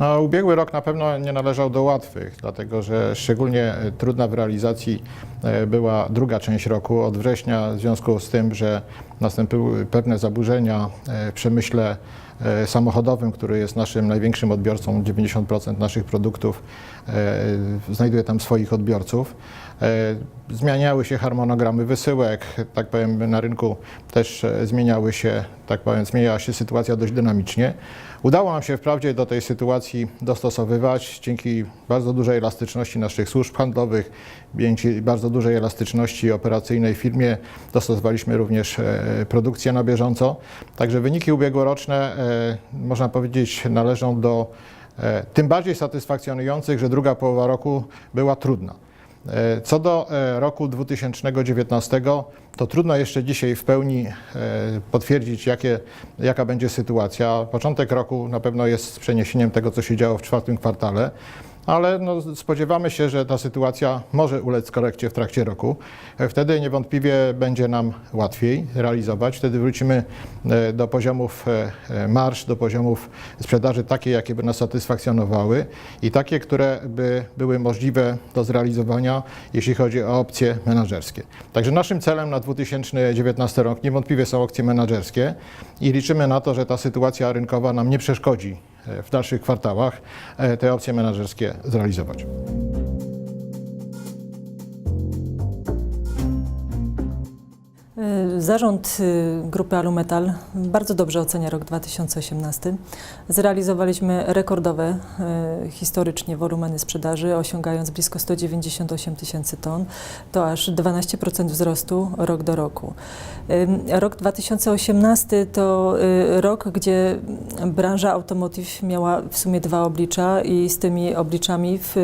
No, ubiegły rok na pewno nie należał do łatwych, dlatego że szczególnie e, trudna w realizacji e, była druga część roku od września w związku z tym, że nastąpiły pewne zaburzenia e, w przemyśle e, samochodowym, który jest naszym największym odbiorcą, 90% naszych produktów e, znajduje tam swoich odbiorców. Zmieniały się harmonogramy wysyłek, tak powiem, na rynku też zmieniały się, tak powiem, zmieniała się sytuacja dość dynamicznie. Udało nam się wprawdzie do tej sytuacji dostosowywać dzięki bardzo dużej elastyczności naszych służb handlowych, dzięki bardzo dużej elastyczności operacyjnej w firmie. Dostosowaliśmy również e, produkcję na bieżąco. Także wyniki ubiegłoroczne, e, można powiedzieć, należą do e, tym bardziej satysfakcjonujących, że druga połowa roku była trudna. Co do roku 2019, to trudno jeszcze dzisiaj w pełni potwierdzić, jakie, jaka będzie sytuacja. Początek roku na pewno jest przeniesieniem tego, co się działo w czwartym kwartale, ale no, spodziewamy się, że ta sytuacja może ulec korekcie w trakcie roku. E, Wtedy niewątpliwie będzie nam łatwiej realizować. Wtedy wrócimy e, do poziomów e, marsz, do poziomów sprzedaży takiej, jakie by nas satysfakcjonowały i takie, które by były możliwe do zrealizowania, jeśli chodzi o opcje menedżerskie. Także naszym celem na 2019 rok niewątpliwie są opcje menedżerskie i liczymy na to, że ta sytuacja rynkowa nam nie przeszkodzi w dalszych kwartałach e, te opcje menedżerskie zrealizować. Zarząd y, Grupy Alumetal bardzo dobrze ocenia rok 2018. Zrealizowaliśmy rekordowe y, historycznie wolumeny sprzedaży, osiągając blisko 198 tysięcy ton. To aż 12% wzrostu rok do roku. Rok 2018 to y, rok, gdzie branża automotive miała w sumie dwa oblicza i z tymi obliczami w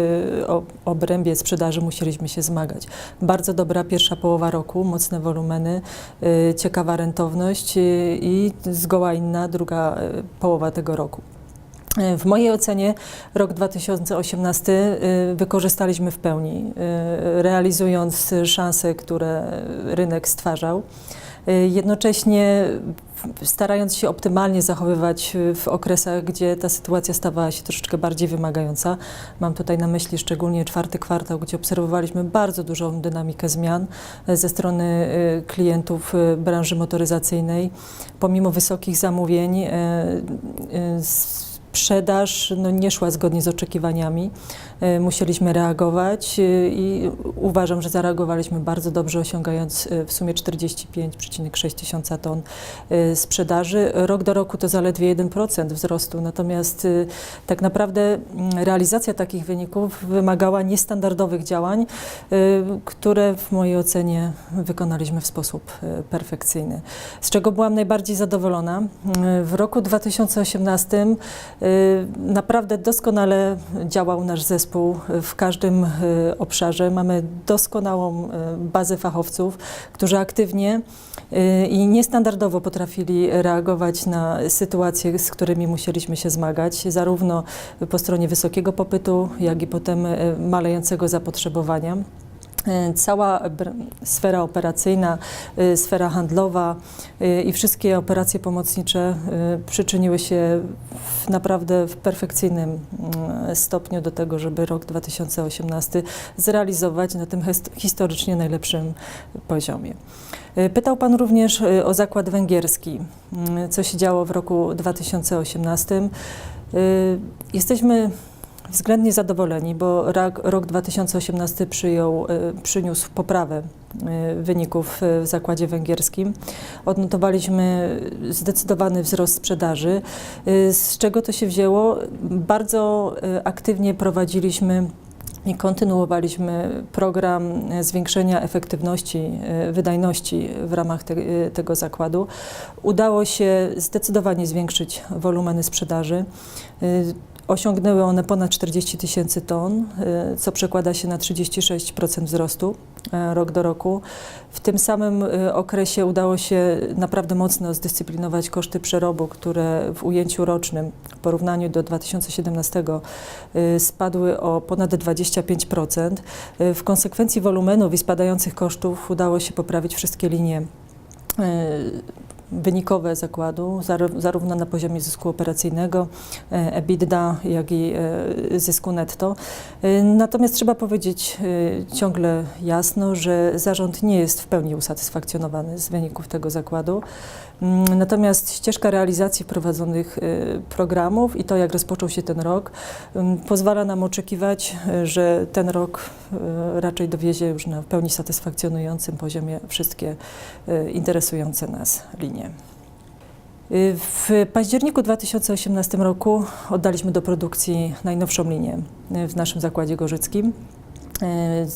obrębie sprzedaży musieliśmy się zmagać. Bardzo dobra pierwsza połowa roku, mocne wolumeny, ciekawa rentowność y, i zgoła inna druga y, połowa tego roku. Y, W mojej ocenie rok 2018 y, wykorzystaliśmy w pełni, y, realizując szanse, które rynek stwarzał. Y, Jednocześnie starając się optymalnie zachowywać y, w okresach, gdzie ta sytuacja stawała się troszeczkę bardziej wymagająca. Mam tutaj na myśli szczególnie czwarty kwartał, gdzie obserwowaliśmy bardzo dużą dynamikę zmian y, ze strony y, klientów y, branży motoryzacyjnej. Pomimo wysokich zamówień, y, sprzedaż no, nie szła zgodnie z oczekiwaniami. E, Musieliśmy reagować e, i uważam, że zareagowaliśmy bardzo dobrze, osiągając e, w sumie 45,6 tysiąca ton sprzedaży. Rok do roku to zaledwie 1% wzrostu, natomiast tak naprawdę mm, realizacja takich wyników wymagała niestandardowych działań, które w mojej ocenie wykonaliśmy w sposób perfekcyjny. Z czego byłam najbardziej zadowolona? W roku 2018 Y, Naprawdę doskonale działał nasz zespół w każdym y, obszarze. Mamy doskonałą y, bazę fachowców, którzy aktywnie y, i niestandardowo potrafili reagować na sytuacje, z którymi musieliśmy się zmagać, zarówno po stronie wysokiego popytu, jak i potem y, malejącego zapotrzebowania. E, Cała sfera operacyjna, y, sfera handlowa y, i wszystkie operacje pomocnicze przyczyniły się w naprawdę w perfekcyjnym mm, stopniu do tego, żeby rok 2018 zrealizować na tym his- historycznie najlepszym poziomie. Pytał Pan również o zakład węgierski, mm, co się działo w roku 2018. Y, Jesteśmy względnie zadowoleni, bo rok 2018 przyjął, y, przyniósł poprawę y, wyników y, w zakładzie węgierskim. Odnotowaliśmy zdecydowany wzrost sprzedaży. Z czego to się wzięło? Bardzo aktywnie prowadziliśmy i kontynuowaliśmy program zwiększenia efektywności, wydajności w ramach te, tego zakładu. Udało się zdecydowanie zwiększyć wolumeny sprzedaży. Osiągnęły one ponad 40 tysięcy ton, e, co przekłada się na 36% wzrostu e, rok do roku. W tym samym e, okresie udało się naprawdę mocno zdyscyplinować koszty przerobu, które w ujęciu rocznym w porównaniu do 2017 y, spadły o ponad 25%. Y, W konsekwencji wolumenów i spadających kosztów udało się poprawić wszystkie linie y, wynikowe zakładu, zar- zarówno na poziomie zysku operacyjnego, e, EBITDA, jak i e, zysku netto. E, Natomiast trzeba powiedzieć ciągle jasno, że zarząd nie jest w pełni usatysfakcjonowany z wyników tego zakładu. Mm, Natomiast ścieżka realizacji prowadzonych programów i to, jak rozpoczął się ten rok, em, pozwala nam oczekiwać, że ten rok raczej dowiezie już na w pełni satysfakcjonującym poziomie wszystkie interesujące nas linie. Y, W październiku 2018 roku oddaliśmy do produkcji najnowszą linię y, w naszym zakładzie gorzyckim. Y,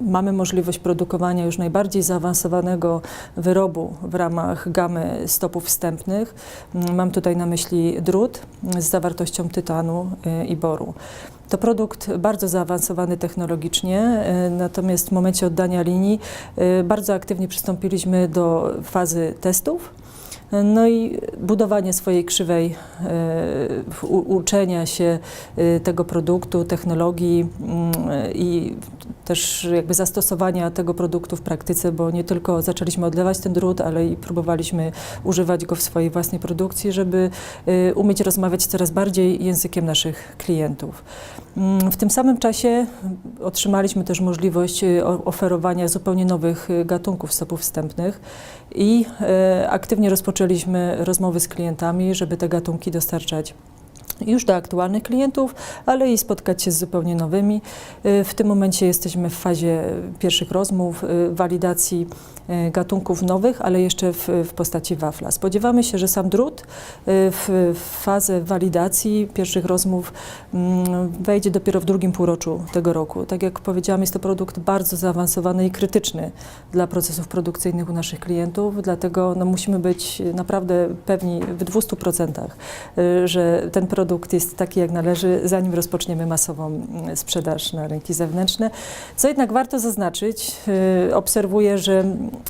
Mamy możliwość produkowania już najbardziej zaawansowanego wyrobu w ramach gamy stopów wstępnych. Mam tutaj na myśli drut z zawartością tytanu i boru. To produkt bardzo zaawansowany technologicznie, y, natomiast w momencie oddania linii y, bardzo aktywnie przystąpiliśmy do fazy testów. No i budowanie swojej krzywej, e, uczenia się e, tego produktu, technologii mm, i też jakby zastosowania tego produktu w praktyce, bo nie tylko zaczęliśmy odlewać ten drut, ale i próbowaliśmy używać go w swojej własnej produkcji, żeby e, umieć rozmawiać coraz bardziej językiem naszych klientów. Mm, W tym samym czasie otrzymaliśmy też możliwość oferowania zupełnie nowych gatunków stopów wstępnych i aktywnie rozpoczęliśmy rozmowy z klientami, żeby te gatunki dostarczać już do aktualnych klientów, ale i spotkać się z zupełnie nowymi. E, W tym momencie jesteśmy w fazie pierwszych rozmów, e, walidacji gatunków nowych, ale jeszcze w, w postaci wafla. Spodziewamy się, że sam drut e, w, w fazę walidacji pierwszych rozmów mm, wejdzie dopiero w drugim półroczu tego roku. Tak jak powiedziałam, jest to produkt bardzo zaawansowany i krytyczny dla procesów produkcyjnych u naszych klientów, dlatego no, musimy być naprawdę pewni w 200%, y, że ten produkt jest taki jak należy, zanim rozpoczniemy masową mm, sprzedaż na rynki zewnętrzne. Co jednak warto zaznaczyć, obserwuję, że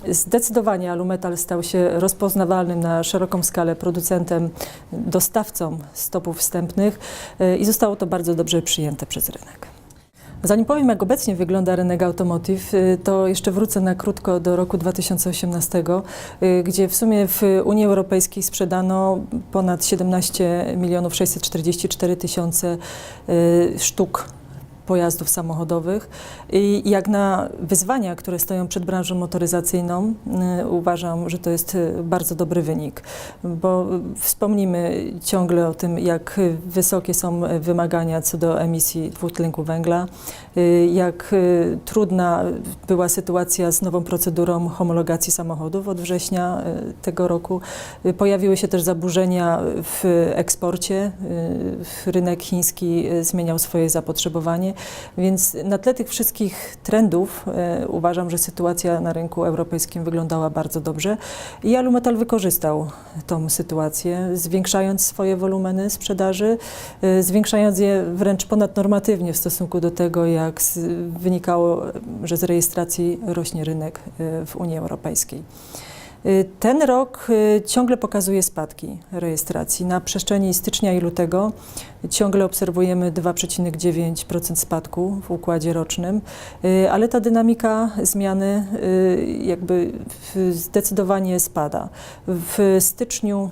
zdecydowanie Alumetal stał się rozpoznawalnym na szeroką skalę producentem, dostawcą stopów wstępnych y, i zostało to bardzo dobrze przyjęte przez rynek. Zanim powiem, jak obecnie wygląda rynek automotive, y, to jeszcze wrócę na krótko do roku 2018, y, gdzie w sumie w Unii Europejskiej sprzedano ponad 17 milionów 644 tysiące sztuk pojazdów samochodowych. I jak na wyzwania, które stoją przed branżą motoryzacyjną, y, uważam, że to jest y, bardzo dobry wynik, bo y, wspomnimy ciągle o tym, jak wysokie są wymagania co do emisji dwutlenku węgla, jak trudna była sytuacja z nową procedurą homologacji samochodów od września tego roku. Pojawiły się też zaburzenia w eksporcie. Rynek chiński zmieniał swoje zapotrzebowanie, więc na tle tych wszystkich trendów y, uważam, że sytuacja na rynku europejskim wyglądała bardzo dobrze i Alumetal wykorzystał tą sytuację, zwiększając swoje wolumeny sprzedaży, y, zwiększając je wręcz ponadnormatywnie w stosunku do tego, jak wynikało, że z rejestracji rośnie rynek y, w Unii Europejskiej. Y, Ten rok y, ciągle pokazuje spadki rejestracji. Na przestrzeni stycznia i lutego ciągle obserwujemy 2,9% spadku w układzie rocznym, y, ale ta dynamika zmiany jakby zdecydowanie spada. W styczniu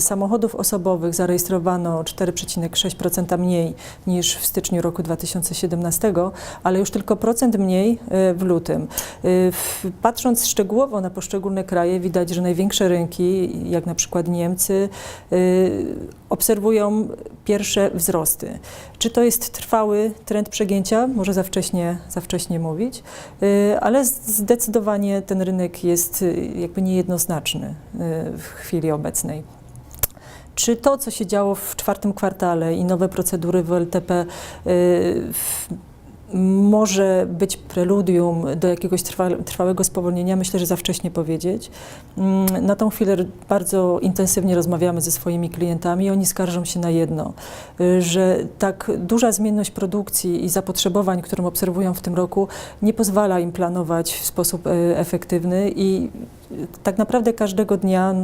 samochodów osobowych zarejestrowano 4,6% mniej niż w styczniu roku 2017, ale już tylko procent mniej y, w lutym. W- Patrząc szczegółowo na poszczególne kraje, widać, że największe rynki, jak na przykład Niemcy, obserwują pierwsze wzrosty. Czy to jest trwały trend przegięcia? Może za wcześnie, za wcześnie mówić, ale zdecydowanie ten rynek jest jakby niejednoznaczny w chwili obecnej. Czy to, co się działo w czwartym kwartale i nowe procedury w LTP y, może być preludium do jakiegoś trwa, trwałego spowolnienia, myślę, że za wcześnie powiedzieć. Mm, Na tą chwilę bardzo intensywnie rozmawiamy ze swoimi klientami i oni skarżą się na jedno, y, że tak duża zmienność produkcji i zapotrzebowań, którą obserwują w tym roku, nie pozwala im planować w sposób y, efektywny i tak naprawdę każdego dnia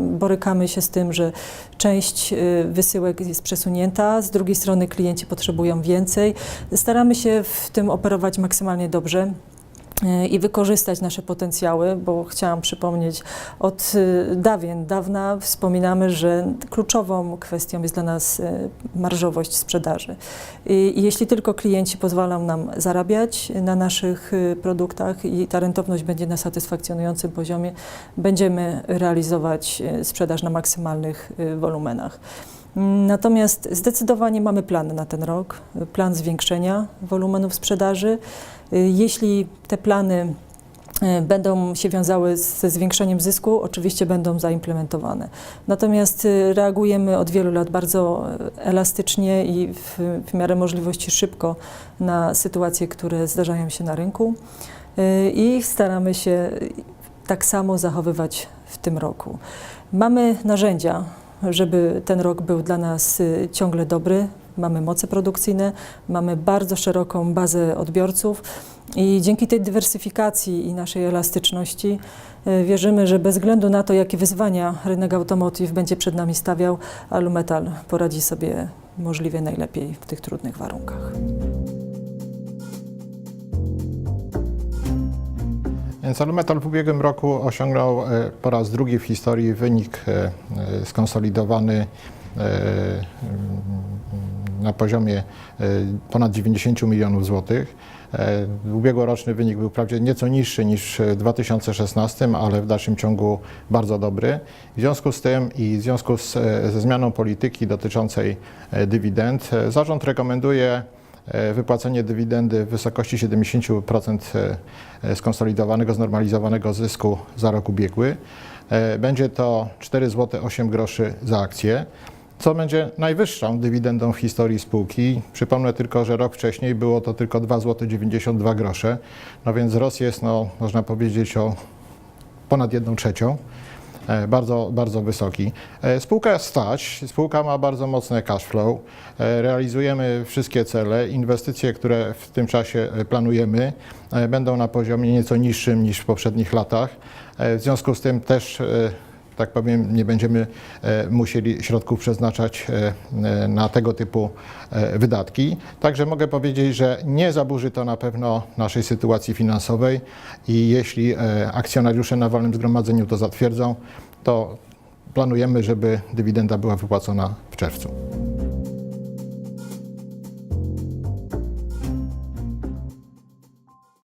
borykamy się z tym, że część y, wysyłek jest przesunięta, z drugiej strony klienci potrzebują więcej. Staramy się w tym operować maksymalnie dobrze. E, i wykorzystać nasze potencjały, bo chciałam przypomnieć, od e, dawien, dawna wspominamy, że kluczową kwestią jest dla nas e, marżowość sprzedaży. I jeśli tylko klienci pozwolą nam zarabiać na naszych produktach i ta rentowność będzie na satysfakcjonującym poziomie, będziemy realizować sprzedaż na maksymalnych wolumenach. Natomiast zdecydowanie mamy plan na ten rok, plan zwiększenia wolumenów sprzedaży. Jeśli te plany e, będą się wiązały ze zwiększeniem zysku, oczywiście będą zaimplementowane. Natomiast e, reagujemy od wielu lat bardzo e, elastycznie i w, w miarę możliwości szybko na sytuacje, które zdarzają się na rynku i staramy się tak samo zachowywać w tym roku. Mamy narzędzia, żeby ten rok był dla nas y, ciągle dobry. Mamy moce produkcyjne, mamy bardzo szeroką bazę odbiorców i dzięki tej dywersyfikacji i naszej elastyczności y, wierzymy, że bez względu na to, jakie wyzwania rynek automotive będzie przed nami stawiał, Alumetal poradzi sobie możliwie najlepiej w tych trudnych warunkach. Więc Alumetal w ubiegłym roku osiągnął e, po raz drugi w historii wynik e, e, skonsolidowany na poziomie ponad 90 milionów złotych. Ubiegłoroczny wynik był wprawdzie nieco niższy niż w 2016, ale w dalszym ciągu bardzo dobry. W związku z tym i w związku z, ze zmianą polityki dotyczącej dywidend, zarząd rekomenduje wypłacenie dywidendy w wysokości 70% e, skonsolidowanego, znormalizowanego zysku za rok ubiegły. E, Będzie to 4 zł 8 groszy za akcję, co będzie najwyższą dywidendą w historii spółki. Przypomnę tylko, że rok wcześniej było to tylko 2 zł 92 grosze, no więc wzrost jest, no, można powiedzieć, o ponad 1 trzecią. E, Bardzo, bardzo wysoki. E, Spółka stać, spółka ma bardzo mocne cash flow. E, Realizujemy wszystkie cele. Inwestycje, które w tym czasie planujemy, będą na poziomie nieco niższym niż w poprzednich latach. W związku z tym też, tak powiem, nie będziemy e, musieli środków przeznaczać e, e, na tego typu wydatki. Także mogę powiedzieć, że nie zaburzy to na pewno naszej sytuacji finansowej i jeśli akcjonariusze na walnym zgromadzeniu to zatwierdzą, to planujemy, żeby dywidenda była wypłacona w czerwcu.